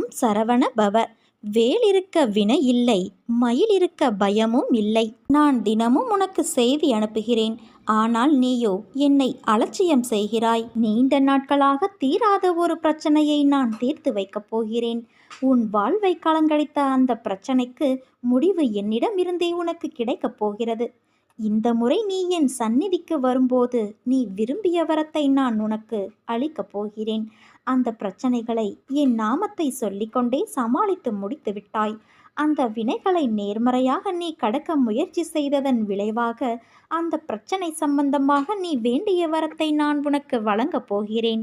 ஓம் சரவண பவ. வேல் இருக்க வினை இல்லை மயில் இருக்க பயமும் இல்லை. நான் தினமும் உனக்கு செய்தி அனுப்புகிறேன். ஆனால் நீயோ என்னை அலட்சியம் செய்கிறாய். நீண்ட நாட்களாக தீராத ஒரு பிரச்சனையை நான் தீர்த்து வைக்கப் போகிறேன். உன் வாழ்வை கலங்கடித்த அந்த பிரச்சனைக்கு முடிவு என்னிடம் இருந்தே உனக்கு கிடைக்கப் போகிறது. இந்த முறை நீ என் சந்நிதிக்கு வரும்போது நீ விரும்பிய வரத்தை நான் உனக்கு அளிக்கப் போகிறேன். அந்த பிரச்சனைகளை என் நாமத்தை சொல்லிக்கொண்டே சமாளித்து முடித்து விட்டாய். அந்த வினைகளை நேர்மறையாக நீ கடக்க முயற்சி செய்ததன் விளைவாக அந்த பிரச்சனை சம்பந்தமாக நீ வேண்டிய வரத்தை நான் உனக்கு வழங்கப் போகிறேன்.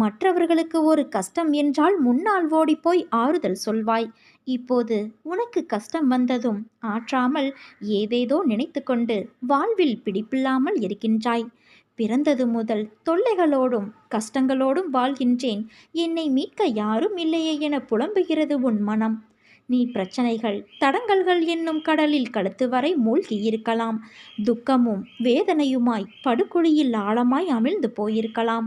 மற்றவர்களுக்கு ஒரு கஷ்டம் என்றால் முன்னால் ஓடிப்போய் ஆறுதல் சொல்வாய். இப்போது உனக்கு கஷ்டம் வந்ததும் ஆற்றாமல் ஏதேதோ நினைத்து கொண்டு வாழ்வில் பிடிப்பில்லாமல் இருக்கின்றாய். பிறந்தது முதல் தொல்லைகளோடும் கஷ்டங்களோடும் வாழ்கின்றேன். என்னை மீட்க யாரும் இல்லையே என புலம்புகிறது உன் மனம். நீ பிரச்சனைகள் தடங்கல்கள் என்னும் கடலில் கழுத்து வரை மூழ்கி இருக்கலாம் துக்கமும் வேதனையுமாய் படுகுழியில் ஆழமாய் அமிழ்ந்து போயிருக்கலாம்.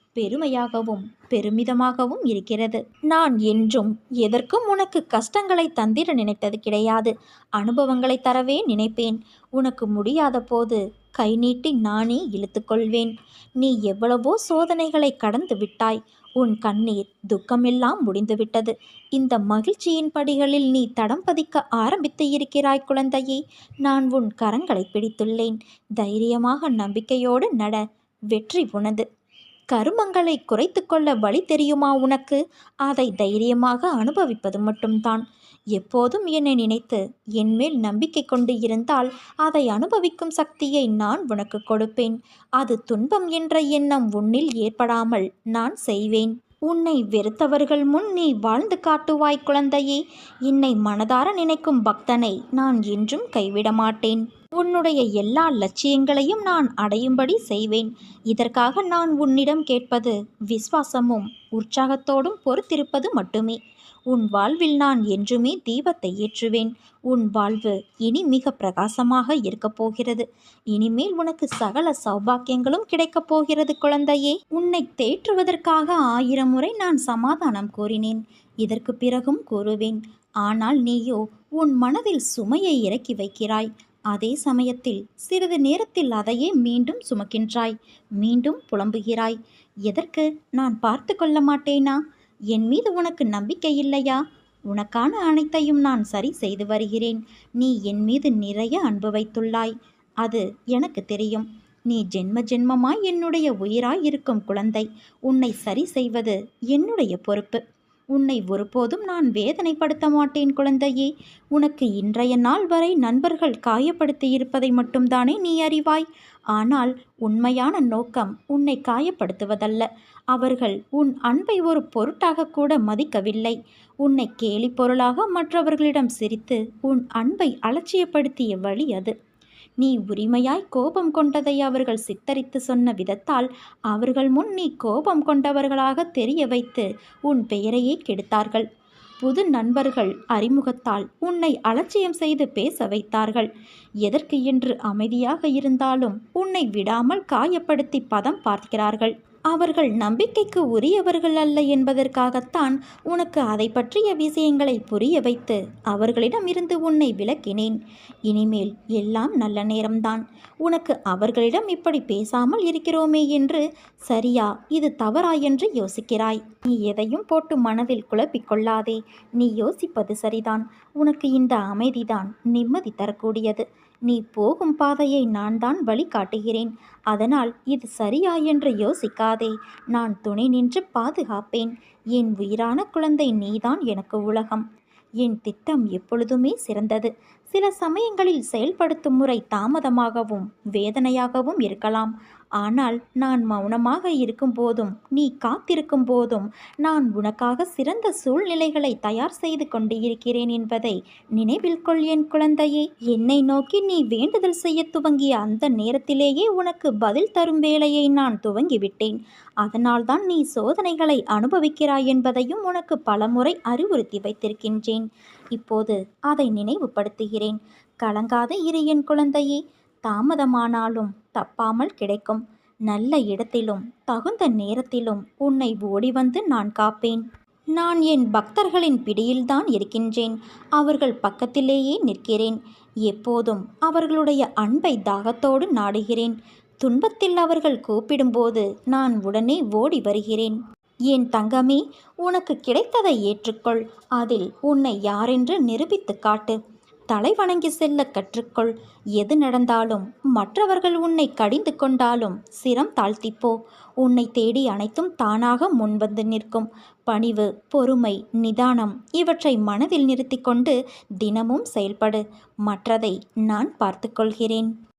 பெருமையாகவும் பெருமிதமாகவும் இருக்கிறது. நான் என்றும் எதற்கும் உனக்கு கஷ்டங்களை தந்திர நினைத்தது கிடையாது. அனுபவங்களை தரவே நினைப்பேன். உனக்கு முடியாத போது கை நீட்டி நானே இழுத்துக்கொள்வேன் நீ எவ்வளவோ சோதனைகளை கடந்து விட்டாய். உன் கண்ணீர் துக்கமெல்லாம் முடிந்துவிட்டது இந்த மகிழ்ச்சியின் படிகளில் நீ தடம் பதிக்க ஆரம்பித்து இருக்கிறாய் குழந்தையே. நான் உன் கரங்களை பிடித்துள்ளேன். தைரியமாக நம்பிக்கையோடு நட. வெற்றி உனது. கருமங்களை குறைத்து கொள்ள வழி தெரியுமா உனக்கு? அதை தைரியமாக அனுபவிப்பது மட்டும்தான். எப்போதும் என்னை நினைத்து என்மேல் நம்பிக்கை கொண்டு இருந்தால் அதை அனுபவிக்கும் சக்தியை நான் உனக்கு கொடுப்பேன். அது துன்பம் என்ற எண்ணம் உன்னில் ஏற்படாமல் நான் செய்வேன். உன்னை வெறுத்தவர்கள் முன் நீ வாழ்ந்து காட்டுவாய் குழந்தையே. என்னை மனதார நினைக்கும் பக்தனை நான் என்றும் கைவிட மாட்டேன் உன்னுடைய எல்லா லட்சியங்களையும் நான் அடையும்படி செய்வேன். இதற்காக நான் உன்னிடம் கேட்பது விஸ்வாசமும் உற்சாகத்தோடும் பொறுத்திருப்பது மட்டுமே. உன் வாழ்வில் நான் என்றுமே தீபத்தை ஏற்றுவேன். உன் வாழ்வு இனி மிக பிரகாசமாக இருக்கப் போகிறது. இனிமேல் உனக்கு சகல சௌபாக்கியங்களும் கிடைக்கப் போகிறது குழந்தையே. உன்னை தேற்றுவதற்காக ஆயிரம் முறை நான் சமாதானம் கூறினேன். இதற்கு பிறகும் கூறுவேன் ஆனால் நீயோ உன் மனதில் சுமையை இறக்கி வைக்கிறாய். அதே சமயத்தில் சிறிது நேரத்தில் அதையே மீண்டும் சுமக்கின்றாய். மீண்டும் புலம்புகிறாய். எதற்கு? நான் பார்த்து கொள்ள மாட்டேனா? என் மீது உனக்கு நம்பிக்கை இல்லையா? உனக்கான அனைத்தையும் நான் சரி செய்து வருகிறேன். நீ என் மீது நிறைய அன்பு வைத்துள்ளாய். அது எனக்கு தெரியும். நீ ஜென்ம ஜென்மமாய் என்னுடைய உயிராய் இருக்கும் குழந்தை. உன்னை சரி செய்வது என்னுடைய பொறுப்பு. உன்னை ஒருபோதும் நான் வேதனைப்படுத்த மாட்டேன் குழந்தையே. உனக்கு இன்றைய நாள் வரை நண்பர்கள் காயப்படுத்தி இருப்பதை மட்டும்தானே நீ அறிவாய். ஆனால் உண்மையான நோக்கம் உன்னை காயப்படுத்துவதல்ல. அவர்கள் உன் அன்பை ஒரு பொருட்டாக கூட மதிக்கவில்லை. உன்னை கேலி பொருளாக மற்றவர்களிடம் சிரித்து உன் அன்பை அலட்சியப்படுத்திய வழி அது. நீ உரிமையாய் கோபம் கொண்டதை அவர்கள் சித்தரித்து சொன்ன விதத்தால் அவர்கள் முன் நீ கோபம் கொண்டவர்களாக தெரிய வைத்து உன் பெயரையே கெடுத்தார்கள். புது நண்பர்கள் அறிமுகத்தால் உன்னை அலட்சியம் செய்து பேச வைத்தார்கள். எதற்கு என்று அமைதியாக இருந்தாலும் உன்னை விடாமல் காயப்படுத்தி பதம் பார்க்கிறார்கள். அவர்கள் நம்பிக்கைக்கு உரியவர்கள் அல்ல என்பதற்காகத்தான் உனக்கு அதை பற்றிய விஷயங்களை புரிய வைத்து அவர்களிடம் இருந்து உன்னை விளக்கினேன் இனிமேல் எல்லாம் நல்ல நேரம்தான். உனக்கு அவர்களிடம் இப்படி பேசாமல் இருக்கிறோமே என்று சரியா இது தவறா என்று யோசிக்கிறாய். நீ எதையும் போட்டு மனதில் குழப்பிக்கொள்ளாதே நீ யோசிப்பது சரிதான். உனக்கு இந்த அமைதிதான் நிம்மதி தரக்கூடியது. நீ போகும் பாதையை நான் தான் வழிகாட்டுகிறேன். அதனால் இது சரியா என்று யோசிக்காதே. நான் துணை நின்று பாதுகாப்பேன். என் உயிரான குழந்தை நீதான் எனக்கு உலகம். என் திட்டம் எப்பொழுதுமே சிறந்தது. சில சமயங்களில் செயல்படுத்தும் முறை தாமதமாகவும் வேதனையாகவும் இருக்கலாம். ஆனால் நான் மௌனமாக இருக்கும் போதும் நீ காத்திருக்கும் போதும் நான் உனக்காக சிறந்த சூழ்நிலைகளை தயார் செய்து கொண்டு இருக்கிறேன் என்பதை நினைவில் கொள் என் குழந்தையே. என்னை நோக்கி நீ வேண்டுதல் செய்ய துவங்கிய அந்த நேரத்திலேயே உனக்கு பதில் தரும் வேலையை நான் துவங்கிவிட்டேன். அதனால்தான் நீ சோதனைகளை அனுபவிக்கிறாய் என்பதையும் உனக்கு பலமுறை அறிவுறுத்தி வைத்திருக்கின்றேன். இப்போது அதை நினைவுபடுத்துகிறேன். கலங்காத இரு என் குழந்தையே தாமதமானாலும் தப்பாமல் கிடைக்கும். நல்ல இடத்திலும் தகுந்த நேரத்திலும் உன்னை ஓடி வந்து நான் காப்பேன். நான் என் பக்தர்களின் பிடியில்தான் இருக்கின்றேன். அவர்கள் பக்கத்திலேயே நிற்கிறேன். எப்போதும் அவர்களுடைய அன்பை தாகத்தோடு நாடுகிறேன். துன்பத்தில் அவர்கள் கூப்பிடும்போது நான் உடனே ஓடி வருகிறேன். என் தங்கமே உனக்கு கிடைத்ததை ஏற்றுக்கொள். அதில் உன்னை யாரென்று நிரூபித்து காட்டு. தலை வணங்கி செல்ல கற்றுக்கொள். எது நடந்தாலும் மற்றவர்கள் உன்னை கடிந்து கொண்டாலும் சிரம் தாழ்த்திப்போ. உன்னை தேடி அனைத்தும் தானாக முன்வந்து நிற்கும். பணிவு பொறுமை நிதானம் இவற்றை மனதில் நிறுத்தி கொண்டு தினமும் செயல்படு. மற்றதை நான் பார்த்துக்கொள்கிறேன்